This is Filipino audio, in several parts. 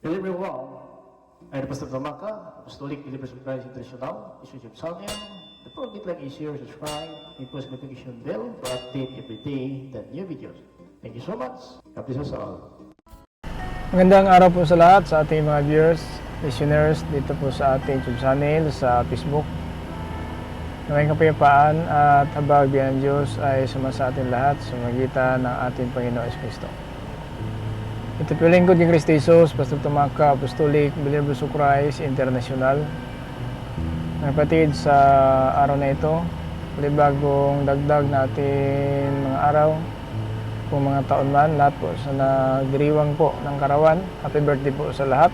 Everyone. I'm Pastor Damaka, Apostolic Believers of Christ International, Bishop Salian. The program like is here, subscribe, and post notification bell for update every day the new videos. Thank you so much. God bless us all. Magandang araw po sa lahat sa ating mga viewers, listeners dito po sa ating YouTube channel sa Facebook. Ngayong kapayapaan at habag biyan Diyos ay suma sa ating lahat sa magitan ng ating Panginoon Kristo. Ito po lingkod ni Kristo Jesus, Pastor Tumaka, Apostolic, Believers of Christ, International. Kapatid, sa araw na ito, bagong dagdag natin mga araw, kung mga taon man, lahat po sa nagdiriwang po ng karawan. Happy birthday po sa lahat.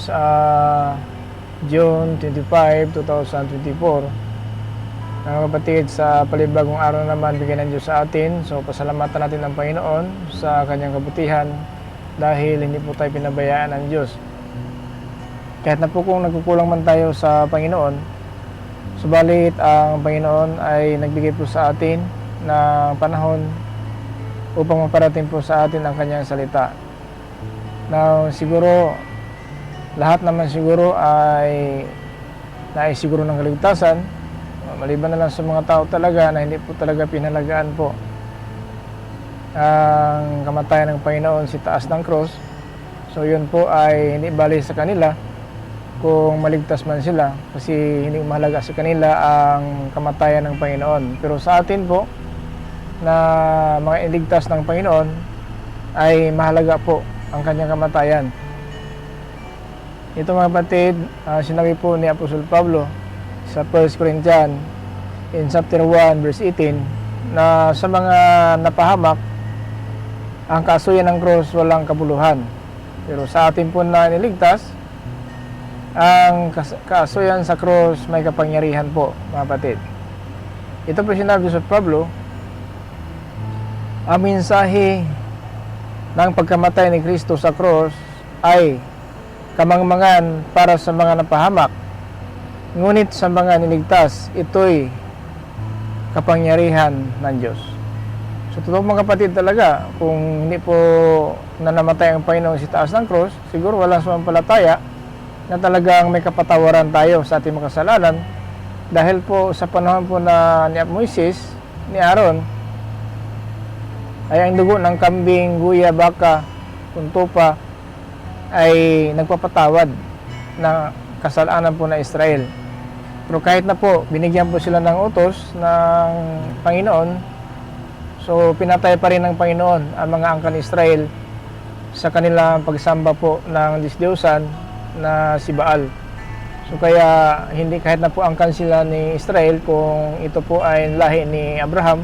Sa June 25, 2024. Mga kapatid, sa palibagong araw naman bigyan ng Diyos sa atin. So pasalamatan natin ang Panginoon sa kanyang kabutihan dahil hindi po tayo pinabayaan ng Diyos. Kahit na po kung nagkukulang man tayo sa Panginoon, subalit ang Panginoon ay nagbigay po sa atin ng panahon upang maparating po sa atin ang kanyang salita. Now, siguro, lahat naman siguro ay nais siguro ng kaligtasan, maliban na lang sa mga tao talaga na hindi po talaga pinalagaan po ang kamatayan ng Panginoon si taas ng cross. So yun po ay hindi bali sa kanila kung maligtas man sila kasi hindi mahalaga sa kanila ang kamatayan ng Panginoon. Pero sa atin po, na mga iligtas ng Panginoon ay mahalaga po ang kanyang kamatayan. Ito mga kapatid, ah, sinabi po ni Apostol Pablo sa 1 Corinthians in chapter 1 verse 18 na sa mga napahamak ang kasuyan ng cross walang kabuluhan. Pero sa atin po na niligtas, ang kas- kasuyan sa cross may kapangyarihan po, mga kapatid. Ito po sinabi sa Pablo, ang mensahe ng pagkamatay ni Kristo sa cross ay kamangmangan para sa mga napahamak. Ngunit sa mga niligtas, ito'y kapangyarihan ng Diyos. So totoo mga kapatid talaga, kung hindi po nanamatay ang Panginoon sa taas ng cross, siguro walang sumampalataya na talagang may kapatawaran tayo sa ating mga kasalanan dahil po sa panahon po na ni Moises, ni Aaron, ay ang dugo ng kambing, guya, baka, kuntupa ay nagpapatawad ng kasalanan po ng Israel. Pero kahit na po, binigyan po sila ng utos ng Panginoon, so pinatay pa rin ng Panginoon ang mga angkan Israel sa kanilang pagsamba po ng Disdiyusan na si Baal. So kaya hindi kahit na po angkan sila ni Israel kung ito po ay lahi ni Abraham,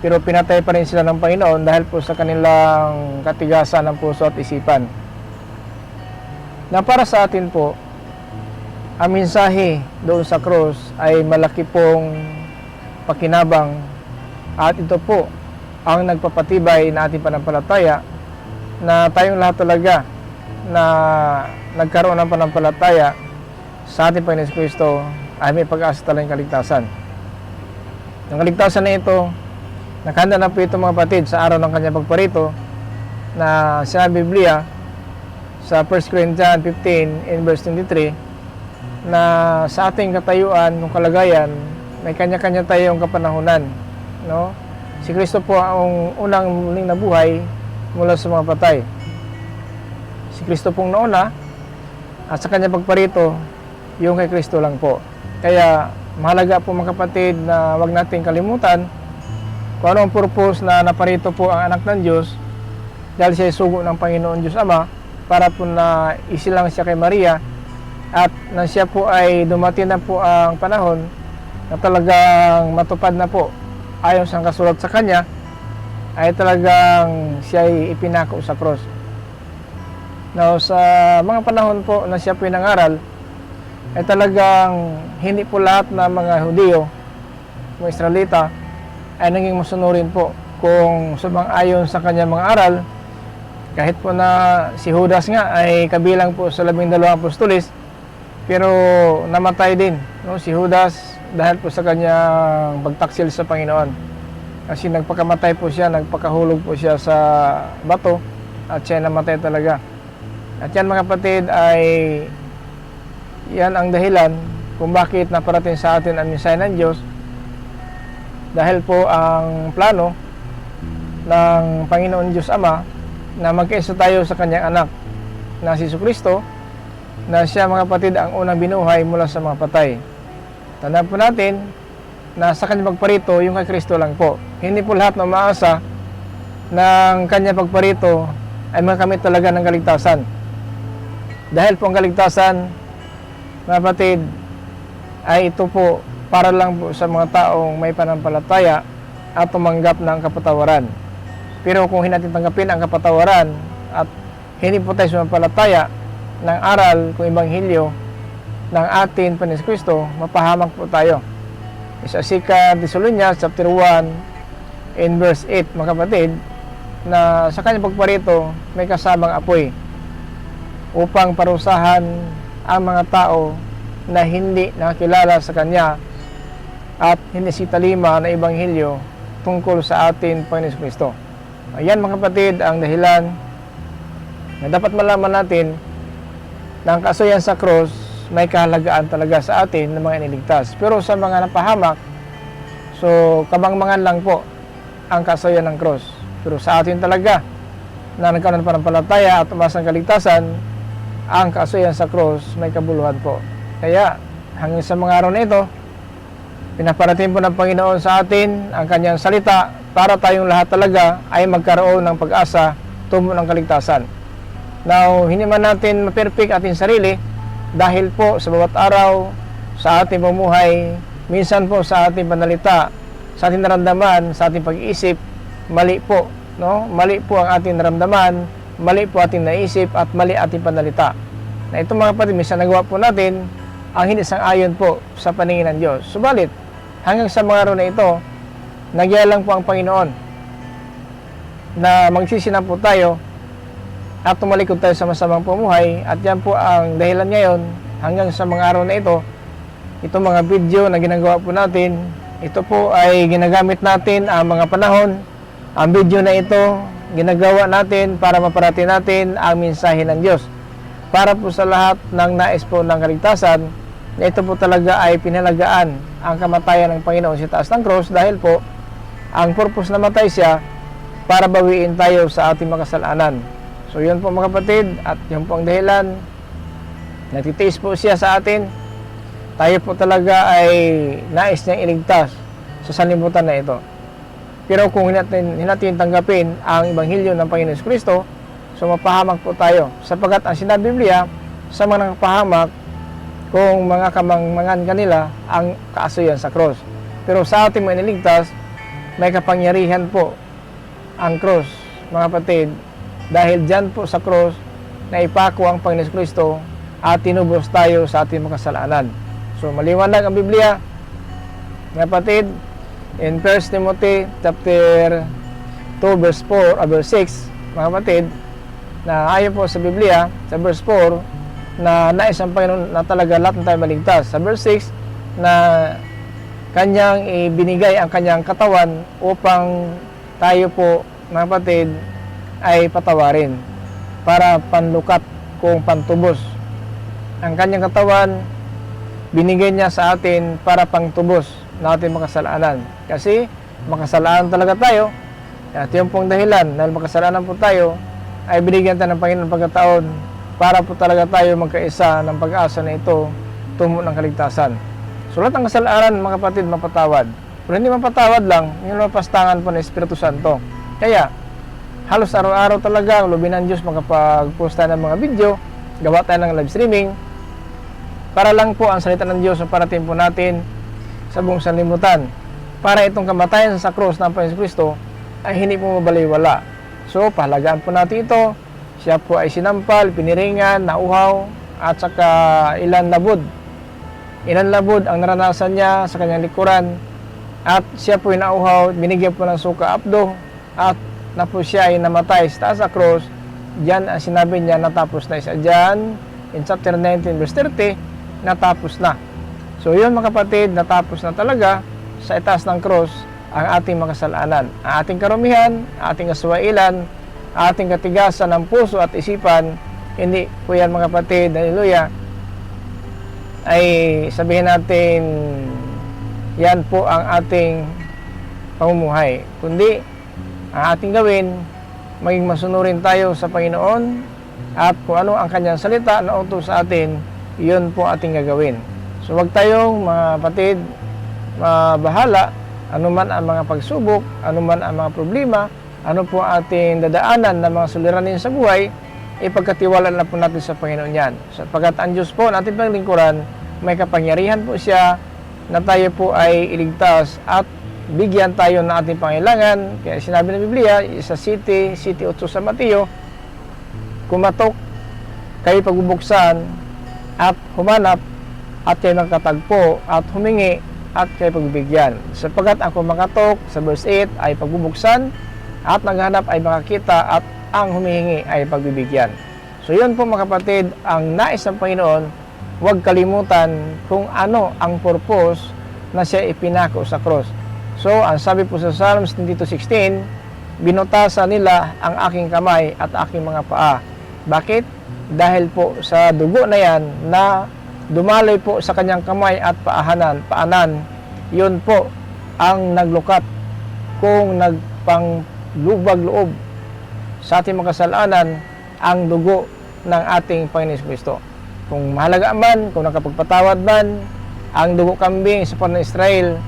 pero pinatay pa rin sila ng Panginoon dahil po sa kanilang katigasan ng puso at isipan. Na para sa atin po, ang mensahe doon sa cross ay malaki pong pakinabang at ito po ang nagpapatibay na ating panampalataya na tayong lahat talaga na nagkaroon ng panampalataya sa ating Panginoon Kristo ay may pag-asa talagang kaligtasan. Ang kaligtasan na ito Nakahanda na po ito mga kapatid sa araw ng kanyang pagparito na sa Biblia sa 1 Corinthians 15 in verse 23 na sa ating katayuan ng kalagayan may kanya-kanya tayong kapanahunan no? Si Kristo po ang unang muling nabuhay mula sa mga patay. Si Kristo pong nauna at sa kanyang pagparito yung kay Kristo lang po. Kaya mahalaga po mga kapatid na wag nating kalimutan kung ano purpose na naparito po ang anak ng Diyos dahil siya sugo ng Panginoon Diyos Ama para po na isilang siya kay Maria at na siya po ay dumating na po ang panahon na talagang matupad na po ayon sa kasulat sa kanya ay talagang siya ay ipinako sa cross. Now, sa mga panahon po na siya pinangaral ay talagang hindi po lahat ng mga Hudiyo, mga Israelita, ay naging masunurin po kung sumang-ayon sa kanyang mga aral kahit po na si Judas nga ay kabilang po sa labing dalawang apostolis pero namatay din no, si Judas dahil po sa kanyang pagtaksil sa Panginoon. Kasi nagpakamatay po siya nagpakahulog po siya sa bato at siya namatay talaga. At yan mga kapatid ay yan ang dahilan kung bakit naparating sa atin ang mensahe ng Diyos dahil po ang plano ng Panginoon Diyos Ama na magkaisa tayo sa kanyang anak na si Kristo na siya mga kapatid ang unang binuhay mula sa mga patay. Tandaan po natin na sa kanyang pagparito yung kay Kristo lang po. Hindi po lahat na umaasa ng kanyang pagparito ay makamit talaga ng kaligtasan. Dahil po ang kaligtasan, mga kapatid, ay ito po para lang po sa mga taong may panampalataya at tumanggap ng kapatawaran. Pero kung hindi natin tanggapin ang kapatawaran at hindi po tayo sumampalataya ng aral kung Ebanghelyo ng atin Panis Kristo, mapahamak po tayo. Isa Sika Thessalonians chapter 1 in verse 8 mga kapatid na sa kanyang pagparito may kasamang apoy upang parusahan ang mga tao na hindi nakakilala sa kanya at hindi si talima na ebanghelyo tungkol sa atin Panginoon Kristo. Ayan mga kapatid ang dahilan na dapat malaman natin ang kasuyan sa cross may kahalagaan talaga sa atin ng mga iniligtas. Pero sa mga napahamak, so kabangmangan lang po ang kasuyan ng cross. Pero sa atin talaga na nagkaroon ng panampalataya at umasang kaligtasan, ang kasuyan sa cross may kabuluhan po. Kaya hanggang sa mga araw na ito, pinaparating po ng Panginoon sa atin ang kanyang salita para tayong lahat talaga ay magkaroon ng pag-asa tungo ng kaligtasan. Now, hindi man natin ma-perfect ating sarili dahil po sa bawat araw sa ating pamumuhay, minsan po sa ating panalita, sa ating naramdaman, sa ating pag-iisip, mali po, no? Mali po ang ating naramdaman, mali po ating naisip at mali ating panalita. Na ito mga kapatid, minsan nagawa po natin ang hindi sang-ayon po sa paningin ng Diyos. Subalit, hanggang sa mga araw na ito, nagyaya lang po ang Panginoon na magsisinan po tayo at tumalikod tayo sa masamang pumuhay at yan po ang dahilan ngayon hanggang sa mga araw na ito. Ito mga video na ginagawa po natin ito po ay ginagamit natin ang mga panahon. Ang video na ito ginagawa natin para maparating natin ang mensahe ng Diyos. Para po sa lahat ng nais po ng kaligtasan na ito po talaga ay pinalagaan ang kamatayan ng Panginoon sa taas ng cross dahil po ang purpose na matay siya para bawiin tayo sa ating makasalanan. So yun po mga kapatid at yun po ang dahilan nagtitiis po siya sa atin tayo po talaga ay nais niyang iligtas sa sanlibutan na ito. Pero kung hindi natin, hindi natin tanggapin ang Ebanghelyo ng Panginoon Kristo, so mapahamak po tayo. Sapagkat ang sinabi Biblia, sa mga nakapahamak, kung mga kamangmangan kanila ang kaasuyan sa cross. Pero sa ating mga niligtas, may kapangyarihan po ang cross, mga kapatid, dahil dyan po sa cross na ipako ang Panginoon Kristo at tinubos tayo sa ating makasalanan. So maliwanag ang Biblia, mga kapatid, in 1 Timothy chapter 2 verse 4 or verse 6, mga kapatid, na ayon po sa Biblia, sa verse 4, na nais ang Panginoon na talaga lahat ng tayo maligtas. Sa verse 6, na kanyang ibinigay ang kanyang katawan upang tayo po, mga kapatid, ay patawarin para panlukat kung pantubos. Ang kanyang katawan, binigay niya sa atin para pangtubos na ating makasalanan. Kasi makasalanan talaga tayo. At yung pong dahilan, dahil makasalanan po tayo, ay binigyan tayo ng Panginoon pagkataon para po talaga tayo magkaisa ng pag-asa na ito tumo ng kaligtasan. So lahat ng kasalanan, mga kapatid, mapatawad. Pero hindi mapatawad lang, yung mapastangan po ng Espiritu Santo. Kaya, halos araw-araw talaga, ang lubin ng Diyos makapag-post tayo ng mga video, gawa tayo ng live streaming, para lang po ang salita ng Diyos ang parating po natin sa buong sanlibutan. Para itong kamatayan sa krus ng Panginoon Kristo ay hindi po mabaliwala. So, pahalagaan po natin ito. Siya po ay sinampal, piniringan, nauhaw, at saka ilan labod. Ilan labod ang naranasan niya sa kanyang likuran. At siya po ay nauhaw, binigyan po ng suka abdo, at na po siya ay namatay sa taas sa cross. Diyan ang sinabi niya natapos na siya. Diyan, in chapter 19 verse 30, natapos na. So yun mga kapatid, natapos na talaga sa itaas ng cross ang ating makasalanan. Ang ating karumihan, ang ating aswailan, ang ating katigasan ng puso at isipan Hindi po yan mga kapatid, hallelujah, ay sabihin natin yan po ang ating pamumuhay. Kundi ang ating gawin, maging masunurin tayo sa Panginoon at kung ano ang kanyang salita na utos sa atin, yun po ating gagawin. So wag tayong mga kapatid, mabahala, anuman ang mga pagsubok, anuman ang mga problema, ano po ating dadaanan ng mga suliranin sa buhay, ipagkatiwala na po natin sa Panginoon yan. Sapagkat ang Diyos po, natin paglingkuran, may kapangyarihan po siya na tayo po ay iligtas at bigyan tayo ng ating pangailangan. Kaya sinabi ng Biblia, sa City, City 8 sa Mateo, kumatok, kayo pagbubuksan, at humanap, at kayo magkatagpo, at humingi, at kayo pagbibigyan. Sapagkat ang kumakatok sa verse 8 ay pagbubuksan, at naghanap ay makakita, at ang humihingi ay pagbibigyan. So yun po mga kapatid, ang nais ng Panginoon, huwag kalimutan kung ano ang purpose na siya ipinako sa cross. So, ang sabi po sa Psalms 22.16, binutasan nila ang aking kamay at aking mga paa. Bakit? Dahil po sa dugo na yan na dumaloy po sa kanyang kamay at paahanan, paanan, yun po ang naglukat kung nagpanglubag loob sa ating mga kasalanan ang dugo ng ating Panginoon Kristo. Kung mahalaga man, kung nakapagpatawad man, ang dugo kambing sa ng Israel,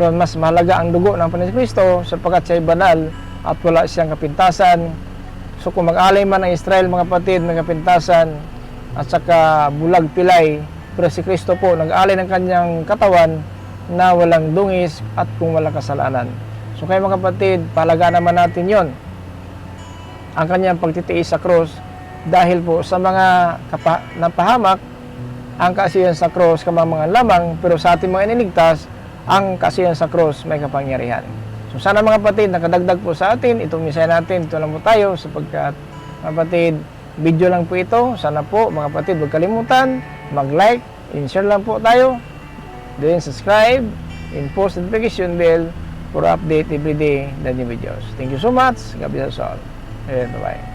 pero mas mahalaga ang dugo ng Panginoon Kristo sapagkat siya ay banal at wala siyang kapintasan. So kung mag-alay man ang Israel mga kapatid ng kapintasan at saka bulag pilay, pero si Kristo po nag-alay ng kanyang katawan na walang dungis at kung walang kasalanan. So kaya mga kapatid, palaga naman natin yon ang kanyang pagtitiis sa krus dahil po sa mga kapa- napahamak ang kasiyan sa krus kamang lamang pero sa ating mga iniligtas ang kasiyan sa krus may kapangyarihan. So sana mga kapatid nakadagdag po sa atin itong misay natin ito lang po tayo sapagkat mga kapatid video lang po ito sana po mga kapatid huwag kalimutan mag-like and share lang po tayo then subscribe and post notification bell for update every day the new videos. Thank you so much. God bless us all. And bye-bye.